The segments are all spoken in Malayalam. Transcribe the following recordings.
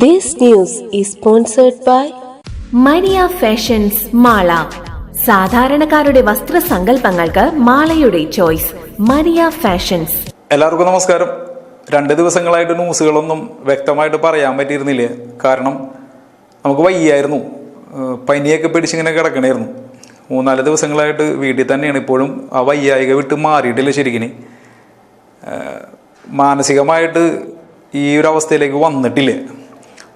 This news is sponsored by Maria Fashions Mala സാധാരണക്കാരുടെ വസ്ത്രസങ്കല്പങ്ങൾക്ക് മാളയുടെ ചോയ്സ്. മരിയ ഫാഷൻസ് എല്ലാവർക്കും നമസ്കാരം. രണ്ട് ദിവസങ്ങളായിട്ട് ന്യൂസുകളൊന്നും വ്യക്തമായിട്ട് പറയാൻ പറ്റിയിരുന്നില്ല? കാരണം നമുക്ക് വയ്യായിരുന്നു. പനിയൊക്കെ പിടിച്ചിങ്ങനെ കിടക്കണായിരുന്നു. മൂന്നാൽ ദിവസങ്ങളായിട്ട് വീട്ടിൽ തന്നെയാണ് ഇപ്പോഴും ആ വയ്യായിക വിട്ട് മാറിയിട്ടില്ല ശരിക്കിന്. മാനസികമായിട്ട് ഈ ഒരു അവസ്ഥയിലേക്ക് വന്നിട്ടില്ല?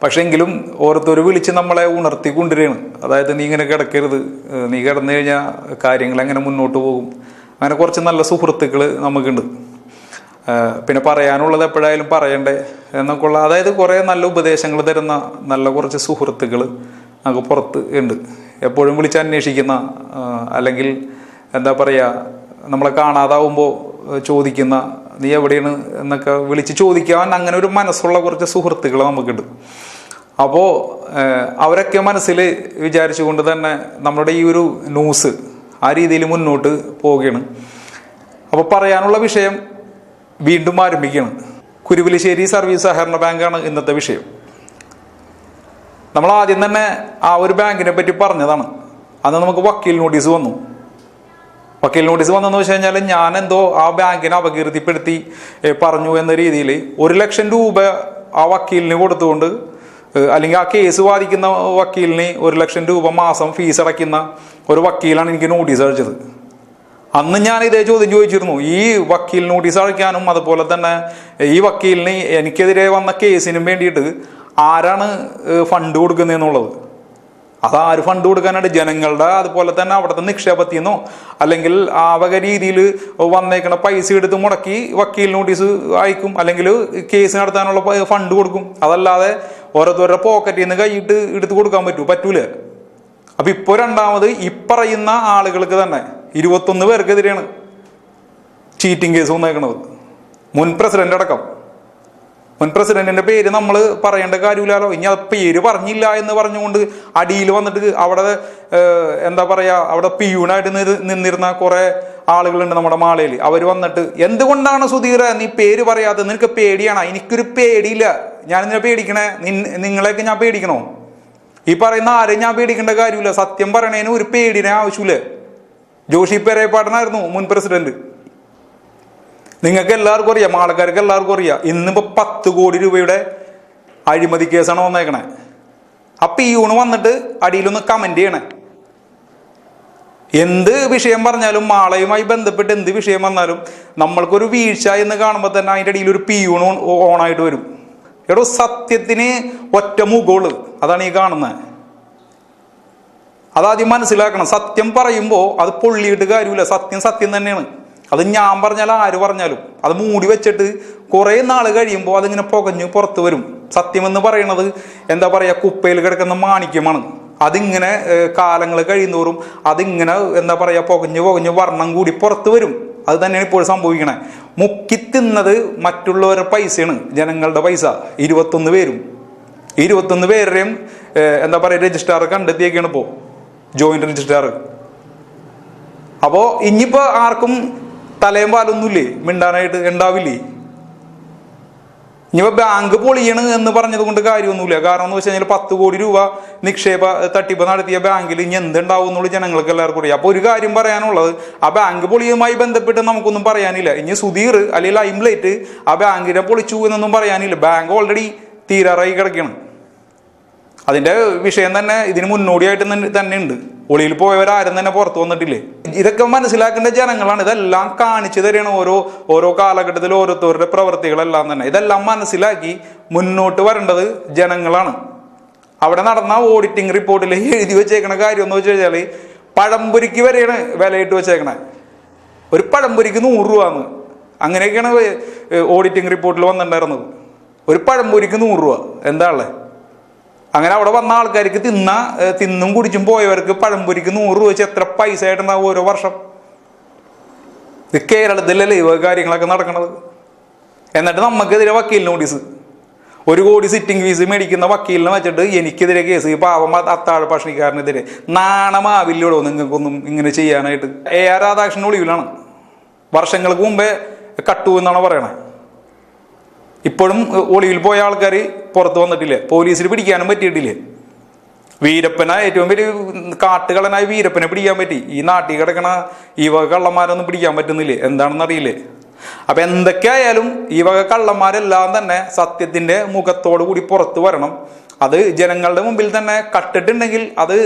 പക്ഷെ എങ്കിലും ഓരോരുത്തർ വിളിച്ച് നമ്മളെ ഉണർത്തി കൊണ്ടുവരികയാണ് അതായത് നീ ഇങ്ങനെ കിടക്കരുത് നീ കിടന്നു കഴിഞ്ഞാൽ കാര്യങ്ങൾ എങ്ങനെ മുന്നോട്ട് പോകും? അങ്ങനെ കുറച്ച് നല്ല സുഹൃത്തുക്കൾ നമുക്കുണ്ട്. പിന്നെ പറയാനുള്ളത് എപ്പോഴായാലും പറയണ്ടേ എന്നൊക്കെയുള്ള അതായത് കുറേ നല്ല ഉപദേശങ്ങൾ തരുന്ന നല്ല കുറച്ച് സുഹൃത്തുക്കൾ നമുക്ക് പുറത്ത് ഉണ്ട്. എപ്പോഴും വിളിച്ച് അന്വേഷിക്കുന്ന അല്ലെങ്കിൽ എന്താ പറയുക നമ്മളെ കാണാതാവുമ്പോൾ ചോദിക്കുന്ന നീ എവിടെയാണ് എന്നൊക്കെ വിളിച്ച് ചോദിക്കാൻ അങ്ങനെ ഒരു മനസ്സുള്ള കുറച്ച് സുഹൃത്തുക്കൾ നമുക്കുണ്ട്. അപ്പോൾ അവരൊക്കെ മനസ്സിൽ വിചാരിച്ചുകൊണ്ട് തന്നെ നമ്മുടെ ഈ ഒരു ന്യൂസ് ആ രീതിയിൽ മുന്നോട്ട് പോവുകയാണ്. അപ്പോൾ പറയാനുള്ള വിഷയം വീണ്ടും ആരംഭിക്കുകയാണ്. കുരുവിലിശ്ശേരി സർവീസ് സഹകരണ ബാങ്കാണ് ഇന്നത്തെ വിഷയം. നമ്മൾ ആദ്യം തന്നെ ആ ഒരു ബാങ്കിനെ പറ്റി പറഞ്ഞതാണ്. അന്ന് നമുക്ക് വക്കീൽ നോട്ടീസ് വന്നു. വക്കീൽ നോട്ടീസ് വന്നെന്ന് വെച്ച് കഴിഞ്ഞാൽ ഞാൻ എന്തോ ആ ബാങ്കിനെ അപകീർത്തിപ്പെടുത്തി പറഞ്ഞു എന്ന രീതിയിൽ ഒരു ലക്ഷം രൂപ ആ വക്കീലിന് കൊടുത്തുകൊണ്ട് അല്ലെങ്കിൽ ആ കേസ് വാദിക്കുന്ന വക്കീലിന് ഒരു ലക്ഷം രൂപ മാസം ഫീസ് അടയ്ക്കുന്ന ഒരു വക്കീലാണ് എനിക്ക് നോട്ടീസ് അയച്ചത്. അന്ന് ഞാൻ ഇതേ ചോദ്യം ചോദിച്ചിരുന്നു. ഈ വക്കീൽ നോട്ടീസ് അയക്കാനും അതുപോലെ തന്നെ ഈ വക്കീലിന് എനിക്കെതിരെ വന്ന കേസിനും വേണ്ടിയിട്ട് ആരാണ് ഫണ്ട് കൊടുക്കുന്നതെന്നുള്ളത്? അതാര് ഫണ്ട് കൊടുക്കാനായിട്ട് ജനങ്ങളുടെ അതുപോലെ തന്നെ അവിടുത്തെ നിക്ഷേപത്തിൽ അല്ലെങ്കിൽ ആ വക രീതിയിൽ വന്നേക്കണ പൈസ എടുത്ത് മുടക്കി വക്കീൽ നോട്ടീസ് അയക്കും അല്ലെങ്കിൽ കേസ് നടത്താനുള്ള ഫണ്ട് കൊടുക്കും. അതല്ലാതെ ഓരോരുത്തരുടെ പോക്കറ്റിൽ നിന്ന് കൈയിട്ട് എടുത്ത് കൊടുക്കാൻ പറ്റൂ പറ്റൂല. അപ്പൊ ഇപ്പൊ രണ്ടാമത് ഇപ്പറയുന്ന ആളുകൾക്ക് തന്നെ ഇരുപത്തൊന്ന് പേർക്കെതിരെയാണ് ചീറ്റിംഗ് കേസ് വന്നേക്കണത്. മുൻ പ്രസിഡന്റ് അടക്കം. മുൻ പ്രസിഡന്റിന്റെ പേര് നമ്മൾ പറയേണ്ട കാര്യമില്ലല്ലോ. ഇനി അത് പേര് പറഞ്ഞില്ല എന്ന് പറഞ്ഞുകൊണ്ട് അടിയിൽ വന്നിട്ട് അവിടെ എന്താ പറയാ അവിടെ പിയൂണായിട്ട് നിന്നിരുന്ന കുറെ ആളുകളുണ്ട് നമ്മുടെ മാളയിൽ. അവർ വന്നിട്ട് എന്തുകൊണ്ടാണ് സുധീര നീ പേര് പറയാതെ? നിനക്ക് പേടിയാണ്? എനിക്കൊരു പേടിയില്ല. ഞാൻ നിന്നെ പേടിക്കണേ നിങ്ങളെയൊക്കെ ഞാൻ പേടിക്കണോ? ഈ പറയുന്ന ആരെയും ഞാൻ പേടിക്കേണ്ട കാര്യമില്ല. സത്യം പറയണേന് ഒരു പേടിനെ ആവശ്യമില്ല. ജോഷി പെരേപ്പാട്ടനായിരുന്നു മുൻ പ്രസിഡന്റ്. നിങ്ങൾക്ക് എല്ലാവർക്കും അറിയാം ആൾക്കാർക്ക് എല്ലാവർക്കും അറിയാം. ഇന്നിപ്പോ പത്ത് കോടി രൂപയുടെ അഴിമതി കേസാണ് വന്നേക്കണേ. അപ്പൊ ഈ യൂണ് വന്നിട്ട് അടിയിലൊന്ന് കമന്റ് ചെയ്യണേ. എന്ത് വിഷയം പറഞ്ഞാലും മാളയുമായി ബന്ധപ്പെട്ട് എന്ത് വിഷയം വന്നാലും നമ്മൾക്കൊരു വീഴ്ച എന്ന് കാണുമ്പോൾ തന്നെ അതിന്റെ അടിയിൽ ഒരു പിയൂൺ ഓണായിട്ട് വരും. എടോ സത്യത്തിന് ഒറ്റ മുഖമുള്ളു. അതാണ് ഈ കാണുന്നത് അതാദ്യം മനസ്സിലാക്കണം. സത്യം പറയുമ്പോൾ അത് പൊള്ളിയിട്ട് കാര്യമില്ല. സത്യം സത്യം തന്നെയാണ്. അത് ഞാൻ പറഞ്ഞാൽ ആര് പറഞ്ഞാലും. അത് മൂടി വെച്ചിട്ട് കുറേ നാൾ കഴിയുമ്പോൾ അതിങ്ങനെ പുകഞ്ഞ് പുറത്ത് വരും. സത്യമെന്ന് പറയുന്നത് എന്താ പറയുക കുപ്പയിൽ കിടക്കുന്ന മാണിക്യമാണ്. അതിങ്ങനെ കാലങ്ങൾ കഴിയുന്നോറും അതിങ്ങനെ എന്താ പറയുക പുകഞ്ഞ് പുകഞ്ഞ് വർണം കൂടി പുറത്ത് വരും. അത് തന്നെയാണ് ഇപ്പോൾ സംഭവിക്കണേ. മുക്കി തിന്നത് മറ്റുള്ളവരുടെ പൈസയാണ്. ജനങ്ങളുടെ പൈസ. ഇരുപത്തൊന്ന് പേരും. ഇരുപത്തൊന്ന് പേരുടെയും എന്താ പറയുക രജിസ്ട്രാർ കണ്ടെത്തിയൊക്കെയാണ് ഇപ്പോൾ ജോയിന്റ് രജിസ്ട്രാർ അപ്പോൾ ഇനിയിപ്പോൾ ആർക്കും തലയും പാലൊന്നുമില്ലേ മിണ്ടാനായിട്ട് ഉണ്ടാവില്ലേ? ഇനിയിപ്പോ ബാങ്ക് പൊളിയണ് എന്ന് പറഞ്ഞത് കൊണ്ട് കാര്യമൊന്നുമില്ല. കാരണം എന്ന് വെച്ച് കഴിഞ്ഞാൽ പത്ത് കോടി രൂപ നിക്ഷേപ തട്ടിപ്പ് നടത്തിയ ബാങ്കിൽ ഇനി എന്തുണ്ടാവും എന്നുള്ള ജനങ്ങൾക്ക് എല്ലാവർക്കും അറിയാം. അപ്പൊ ഒരു കാര്യം പറയാനുള്ളത് ആ ബാങ്ക് പൊളിയുമായി ബന്ധപ്പെട്ട് നമുക്കൊന്നും പറയാനില്ല. ഇനി സുധീർ അല്ലെങ്കിൽ ലൈംലൈറ്റ് ആ ബാങ്കിനെ പൊളിച്ചു എന്നൊന്നും പറയാനില്ല. ബാങ്ക് ഓൾറെഡി തീരാറായി കിടക്കുകയാണ് അതിന്റെ വിഷയം തന്നെ ഇതിന് മുന്നോടിയായിട്ട് തന്നെ ഉണ്ട്. ഒളിയിൽ പോയവരാരും തന്നെ പുറത്തു വന്നിട്ടില്ലേ? ഇതൊക്കെ മനസ്സിലാക്കേണ്ട ജനങ്ങളാണ്. ഇതെല്ലാം കാണിച്ചു തരികയാണ് ഓരോ ഓരോ കാലഘട്ടത്തിൽ ഓരോരുത്തരുടെ പ്രവൃത്തികളെല്ലാം തന്നെ. ഇതെല്ലാം മനസ്സിലാക്കി മുന്നോട്ട് വരേണ്ടത് ജനങ്ങളാണ്. അവിടെ നടന്ന ഓഡിറ്റിംഗ് റിപ്പോർട്ടിൽ എഴുതി വെച്ചേക്കണ കാര്യം എന്ന് വെച്ച് കഴിഞ്ഞാൽ പഴംപൊരിക്ക് വരെയാണ് വിലയിട്ട് വെച്ചേക്കണ. ഒരു പഴംപൊരിക്ക് നൂറ് രൂപന്ന് അങ്ങനെയൊക്കെയാണ് ഓഡിറ്റിംഗ് റിപ്പോർട്ടിൽ വന്നിട്ടുണ്ടായിരുന്നത്. ഒരു പഴംപൊരിക്ക് നൂറ് രൂപ. എന്താ ഉള്ളത് അങ്ങനെ അവിടെ വന്ന ആൾക്കാർക്ക് തിന്ന തിന്നും കുടിച്ചും പോയവർക്ക് പഴംപൊരിക്ക് നൂറ് രൂപ വെച്ച് എത്ര പൈസ ആയിട്ടുണ്ടാവും ഓരോ വർഷം. ഇത് കേരളത്തിലല്ലേ ഇവ കാര്യങ്ങളൊക്കെ നടക്കണത്? എന്നിട്ട് നമുക്കെതിരെ വക്കീൽ നോട്ടീസ് ഒരു കോടി സിറ്റിംഗ് ഫീസ് മേടിക്കുന്ന വക്കീലിനെ വെച്ചിട്ട് എനിക്കെതിരെ കേസ് ഈ പാവം അത്താഴ ഭക്ഷണിക്കാരനെതിരെ നാണമാവില്ലടോ നിങ്ങൾക്കൊന്നും ഇങ്ങനെ ചെയ്യാനായിട്ട്? എ ആർ രാധാകൃഷ്ണൻ ഒളിവിലാണ്. വർഷങ്ങൾക്ക് മുമ്പേ കട്ടു എന്നാണ് പറയണേ? ഇപ്പോഴും ഒളിയിൽ പോയ ആൾക്കാർ പുറത്ത് വന്നിട്ടില്ലേ? പോലീസിൽ പിടിക്കാനും പറ്റിയിട്ടില്ലേ? വീരപ്പന ഏറ്റവും വലിയ കാട്ടുകളനായ വീരപ്പനെ പിടിക്കാൻ പറ്റി. ഈ നാട്ടിൽ കിടക്കണ ഈ വക കള്ളന്മാരൊന്നും പിടിക്കാൻ പറ്റുന്നില്ലേ? എന്താണെന്ന് അറിയില്ലേ? അപ്പൊ എന്തൊക്കെ ആയാലും ഈ വക കള്ളന്മാരെല്ലാം തന്നെ സത്യത്തിന്റെ മുഖത്തോടു കൂടി പുറത്തു വരണം. അത് ജനങ്ങളുടെ മുമ്പിൽ തന്നെ കട്ടിട്ടുണ്ടെങ്കിൽ അത്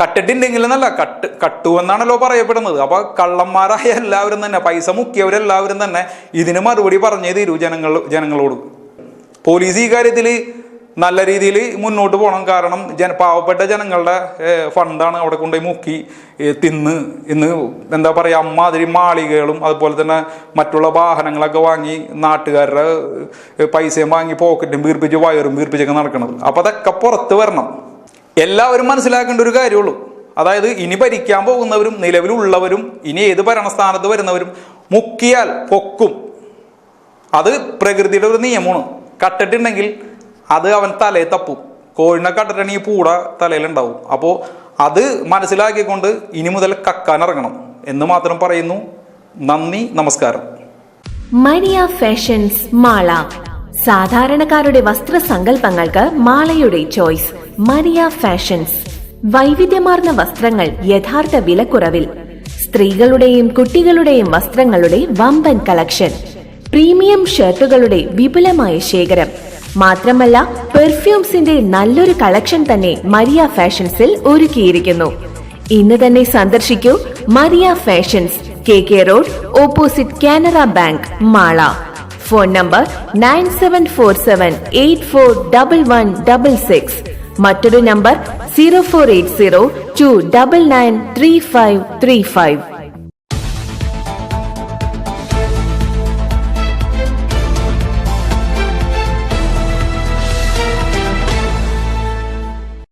കട്ടിട്ടുണ്ടെങ്കിൽ എന്നല്ല കട്ട് കട്ടു എന്നാണല്ലോ പറയപ്പെടുന്നത്. അപ്പൊ കള്ളന്മാരായ എല്ലാവരും തന്നെ പൈസ മുക്കിയവരെല്ലാവരും തന്നെ ഇതിന് മറുപടി പറഞ്ഞേ തീരൂ ജനങ്ങൾ ജനങ്ങളോട്. പോലീസ് ഈ കാര്യത്തിൽ നല്ല രീതിയിൽ മുന്നോട്ട് പോകണം. കാരണം ജന പാവപ്പെട്ട ജനങ്ങളുടെ ഫണ്ടാണ് അവിടെ കൊണ്ടുപോയി മുക്കി തിന്ന് ഇന്ന് എന്താ പറയുക അമ്മാതിരി മാളികകളും അതുപോലെ തന്നെ മറ്റുള്ള വാഹനങ്ങളൊക്കെ വാങ്ങി നാട്ടുകാരുടെ പൈസയും വാങ്ങി പോക്കറ്റും വീർപ്പിച്ച് വയറും വീർപ്പിച്ചൊക്കെ നടക്കുന്നത് അപ്പോൾ അതൊക്കെ പുറത്ത് വരണം. എല്ലാവരും മനസ്സിലാക്കേണ്ട ഒരു കാര്യമുള്ളൂ. അതായത് ഇനി ഭരിക്കാൻ പോകുന്നവരും നിലവിലുള്ളവരും ഇനി ഏത് ഭരണസ്ഥാനത്ത് വരുന്നവരും മുക്കിയാൽ പൊക്കും. അത് പ്രകൃതിയുടെ ഒരു നിയമമാണ്. കട്ടിട്ടുണ്ടെങ്കിൽ അത് അവൻ തലയിൽ തപ്പും. കോഴിനെ കട്ടിട്ടുണ്ടെങ്കിൽ പൂട തലയിലുണ്ടാവും. അപ്പോൾ അത് മനസ്സിലാക്കിക്കൊണ്ട് ഇനി മുതൽ കക്കാൻ ഇറങ്ങണം എന്ന് മാത്രം പറയുന്നു. നന്ദി നമസ്കാരം. Maria Fashions Mala. സാധാരണക്കാരുടെ വസ്ത്രസങ്കല്പങ്ങൾക്ക് മാളയുടെ ചോയ്സ്. Maria Fashions. വൈവിധ്യമാർന്ന വസ്ത്രങ്ങൾ യഥാർത്ഥ വിലക്കുറവിൽ. സ്ത്രീകളുടെയും കുട്ടികളുടെയും വസ്ത്രങ്ങളുടെ വമ്പൻ കളക്ഷൻ. പ്രീമിയം ഷർട്ടുകളുടെ വിപുലമായ ശേഖരം. മാത്രമല്ല പെർഫ്യൂംസിന്റെ നല്ലൊരു കളക്ഷൻ തന്നെ മരിയ ഫാഷൻസിൽ ഒരുക്കിയിരിക്കുന്നു. ഇന്ന് തന്നെ സന്ദർശിക്കൂ Maria fashions K K road opposite Canara bank Mala. Phone number nine seven four seven eight four double one double six. മറ്റൊരു number zero four eight zero two double nine three five three five.